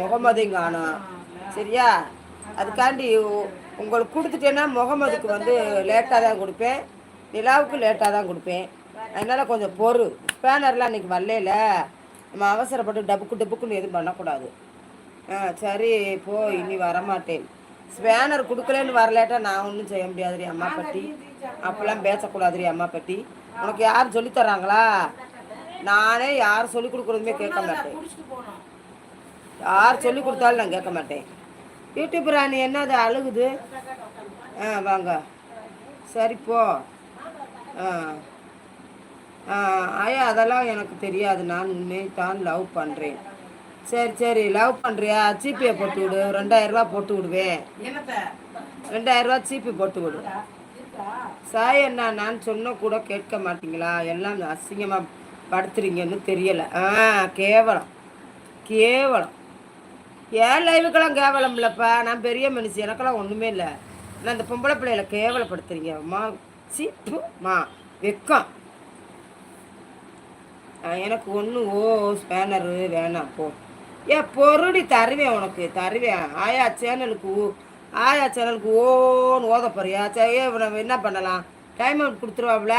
முகமதையும் காணும் சரியா? அதுக்காண்டி உங்களுக்கு கொடுத்துட்டேன்னா முகமதுக்கு வந்து லேட்டாக தான் கொடுப்பேன். நிலாவுக்கு லேட்டாக தான் கொடுப்பேன். அதனால் கொஞ்சம் பொறு. ஸ்பேனர்லாம் அன்றைக்கி வரல நம்ம அவசரப்பட்டு டபுக்கு டபுக்குன்னு எதுவும் பண்ணக்கூடாது. ஆ சரி போ இனி வரமாட்டேன். ஸ்பேனர் கொடுக்கலன்னு வரலேட்டா நான் ஒன்றும் செய்ய முடியாதுரி அம்மா பட்டி. அப்போல்லாம் பேசக்கூடாதுரி அம்மா பட்டி. உனக்கு யார் சொல்லித்தராங்களா நானே யார் சொல்லி கொடுக்குறதுமே கேட்க மாட்டேன். யார் சொல்லி கொடுத்தாலும் நான் கேட்க மாட்டேன். யூடியூப் ராணி என்ன அது அழுகுது? ஆ வாங்க. சரி போ. ஆ. ஆ, ஆயா அதெல்லாம் எனக்கு தெரியாது. நான் உண்மை தான் லவ் பண்ணுறேன் சரி சரி லவ் பண்ணுறியா ஜிபே போட்டு விடு. ரெண்டாயிரம் ரூபாய் போட்டு விடுவேன். ரெண்டாயிரம் ரூபாய் ஜிபே போட்டு விடு. சாய் அண்ணா நான் சொன்ன கூட கேட்க மாட்டீங்களா? எல்லாம் அசிங்கமாக படுத்துறீங்கன்னு தெரியலை. ஆ கேவலம். கேவலம். ஏன் லைவுக்கெல்லாம் கேவலம் இல்லைப்பா நான் பெரிய மனுஷி எனக்கெல்லாம் ஒன்றுமே இல்லை. நான் இந்த பொம்பளை பிள்ளைகளை கேவலப்படுத்துறீங்க. மா சிப்புமா வெக்கம் எனக்கு ஒன்று ஓ ஸ்பேனரு வேணாம் போ. ஏ பொருடி தருவேன் உனக்கு தருவேன் ஆயா சேனலுக்கு ஊ ஆயா சேனலுக்கு ஓன்னு ஓத போறியா? சரி நம்ம என்ன பண்ணலாம்? டைம் அவுட் கொடுத்துருவாப்ல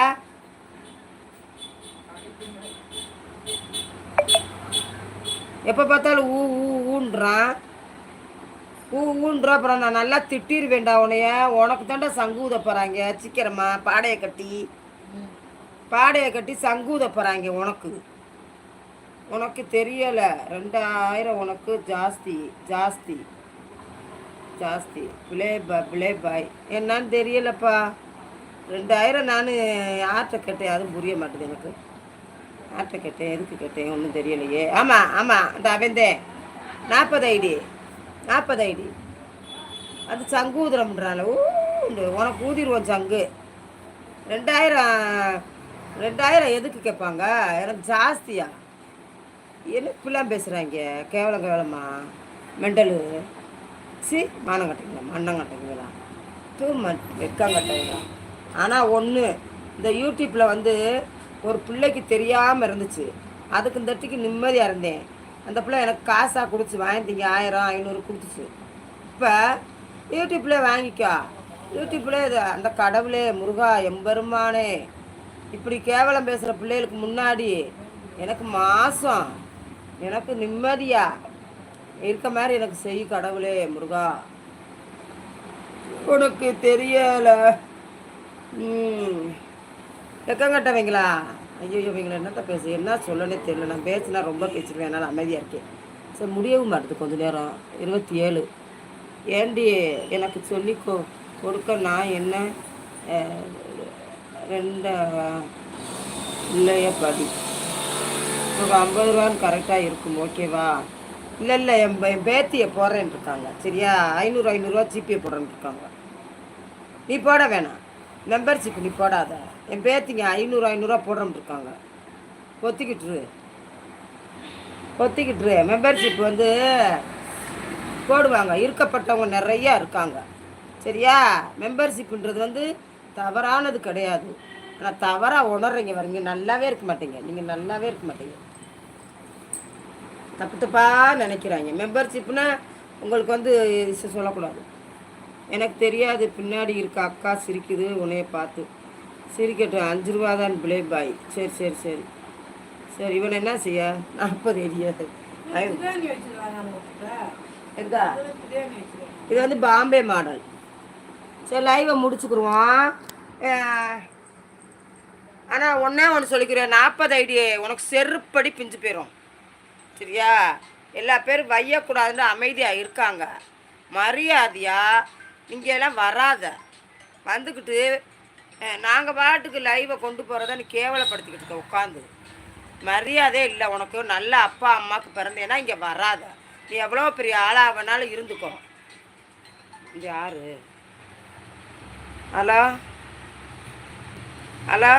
எப்போ பார்த்தாலும் ஊ ஊ ஊன்றான் ஊ ஊன்றா அப்புறம் நான் நல்லா திட்டிடுவேண்டா உனைய உனக்கு தாண்டா சங்கு ஊத போகிறாங்க சீக்கிரமா பாடையை கட்டி. பாடையை கட்டி சங்கு ஊத போகிறாங்க உனக்கு. உனக்கு தெரியலை. ரெண்டாயிரம் உனக்கு ஜாஸ்தி ஜாஸ்தி ஜாஸ்தி. பிளே பா பிளே பாய். என்னன்னு தெரியலப்பா. ரெண்டாயிரம் நான் யார்கிட்ட கேட்டேன். அதுவும் புரிய மாட்டேது எனக்கு. யார்கிட்ட கேட்டேன். எதுக்கு கேட்டேன்? ஒன்றும் தெரியலையே. ஆமாம் ஆமாம் அந்த அவந்தேன் நாற்பது ஐடி. நாற்பது ஐடி. அது சங்கு ஊதுறம்ன்றால ஊ உனக்கு ஊதிடுவோம் சங்கு. ரெண்டாயிரம் ரெண்டாயிரம் எதுக்கு கேட்பாங்க? எனக்கு ஜாஸ்தியா. என்ன இப்படிலாம் பேசுகிறாங்க கேவலம் கேவலமா? மெண்டலு. சி மானம் கட்டுங்களா மண்ணம் கட்டுங்களா தூ மட் வெக்கம் கட்டுங்களா ஆனால் ஒன்று இந்த யூடியூப்பில் வந்து ஒரு பிள்ளைக்கு தெரியாமல் இருந்துச்சு. அதுக்கு இந்த நிம்மதியாக இருந்தேன். அந்த பிள்ளை எனக்கு காசாக கொடுத்து வாங்கிட்டீங்க ஆயிரம் ஐநூறு கொடுத்துச்சு. இப்போ யூடியூப்பில் வாங்கிக்கோ. யூடியூப்பில் இது அந்த கடவுளே முருகா எம்பெருமானே. இப்படி கேவலம் பேசுகிற பிள்ளைகளுக்கு முன்னாடி எனக்கு மாதம் எனக்கு நிம்மதியா இருக்க மாதிரி எனக்கு செய் கடவுளே முருகா. உனக்கு தெரியலை. ம். ஐயோ இவங்கள என்னத்த பேச? என்ன சொல்லனே தெரியல. நான் பேசினா ரொம்ப பேசிடுவேன். என்னால் அமைதியாக இருக்கேன் சரி முடியவும் மாட்டுது கொஞ்ச நேரம். இருபத்தி ஏழு. ஏண்டி எனக்கு சொல்லி கொ கொடுக்க நான் என்ன அஹ், ரெண்டு இல்லைய படி ஒரு ஐம்பது ரூபான்னு கரெக்டாக இருக்கும். ஓகேவா இல்லை இல்லை என் என் பேத்தியை போடுறேன்னு இருக்காங்க. சரியா? ஐநூறு ஐநூறுரூவா ஜிபே போடுறேன்னு இருக்காங்க. நீ போட வேணாம். மெம்பர்ஷிப் நீ போடாத. என் பேத்திங்க ஐநூறு ஐநூறுரூவா போடுறோம்னு இருக்காங்க ஒத்திக்கிட்டுரு ஒத்திக்கிட்டுரு மெம்பர்ஷிப் வந்து போடுவாங்க. இருக்கப்பட்டவங்க நிறையா இருக்காங்க. சரியா? மெம்பர்ஷிப்புன்றது வந்து தவறானது கிடையாது. ஆனால் தவறாக உணர்றீங்க வரீங்க நல்லாவே இருக்க மாட்டீங்க. நீங்கள் நல்லாவே இருக்க மாட்டீங்க. தப்பு தப்பாக நினைக்கிறாங்க. மெம்பர்ஷிப்னா உங்களுக்கு வந்து சொல்லக்கூடாது. எனக்கு தெரியாது பின்னாடி இருக்க அக்கா சிரிக்குது உன்னைய பார்த்து. சிரிக்கட்டும் அஞ்சு ரூபா தான் பிளே பாய் சரி சரி சரி. சரி இவன் என்ன செய்ய? நாற்பது எரியாது எங்கா? இது வந்து பாம்பே மாடல். சரி லைவை முடிச்சுக்குருவோம். ஆனால் ஒன்றே ஒன்று சொல்லிக்கிறேன். நாற்பது ஐடி உனக்கு செருப்படி பிஞ்சு போயிடும் சரியா? எல்லா பேரும் வையக்கூடாதுன்னு அமைதியாக இருக்காங்க. மரியாதையா நீங்கள் எல்லாம் வராத. வந்துக்கிட்டு நாங்கள் பாட்டுக்கு லைவை கொண்டு போகிறத நீ கேவலப்படுத்திக்கிட்டு இருக்க உட்காந்து. மரியாதை இல்லை உனக்கு நல்ல அப்பா அம்மாவுக்கு பிறந்தேன்னா இங்கே வராத. நீ எவ்வளோ பெரிய ஆளாக வேணாலும் இருந்துக்கோ. இங்கே யாரு? ஹலோ? ஹலோ?